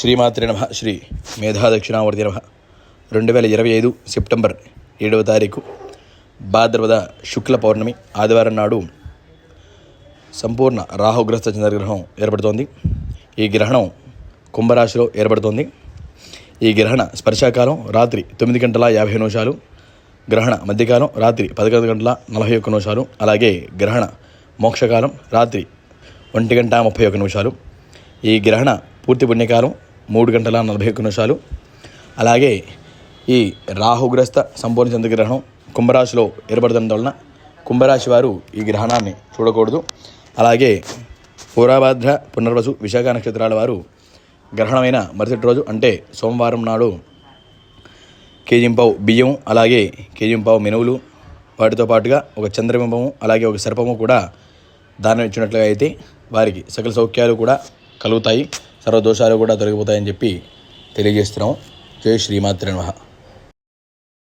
శ్రీమాత్రి నమ. శ్రీ మేధా దక్షిణావర్తి నమ. రెండు వేల ఇరవై ఐదు సెప్టెంబర్ ఏడవ తారీఖు భాద్రపద శుక్ల పౌర్ణమి ఆదివారం నాడు సంపూర్ణ రాహుగ్రస్త చంద్రగ్రహణం ఏర్పడుతోంది. ఈ గ్రహణం కుంభరాశిలో ఏర్పడుతోంది. ఈ గ్రహణ స్పర్శాకాలం రాత్రి తొమ్మిది గంటల యాభై నిమిషాలు గ్రహణ మధ్యకాలం రాత్రి పదకొండు గంటల నలభై ఒక్క నిమిషాలు అలాగే గ్రహణ మోక్షకాలం రాత్రి ఒంటి గంట ముప్పై ఒక్క నిమిషాలు. ఈ గ్రహణ పూర్తి పుణ్యకాలం మూడు గంటల నలభై ఒక్క నిమిషాలు. అలాగే ఈ రాహుగ్రస్త సంపూర్ణ చంద్రగ్రహణం కుంభరాశిలో ఏర్పడుతున్న వలన కుంభరాశి వారు ఈ గ్రహణాన్ని చూడకూడదు. అలాగే పూరాభద్ర పునర్వసు విశాఖ నక్షత్రాల వారు గ్రహణమైన మరుసటి రోజు అంటే సోమవారం నాడు కేజింపావు బియ్యం అలాగే కేజింపావు మినువులు వాటితో పాటుగా ఒక చంద్రబింబము అలాగే ఒక సర్పము కూడా దానం ఇచ్చినట్లుగా అయితే వారికి సకల సౌఖ్యాలు కూడా కలుగుతాయి. సర్వదోషాలు కూడా తొలగిపోతాయని చెప్పి తెలియజేస్తున్నాం. జై శ్రీమాత్రి నమః.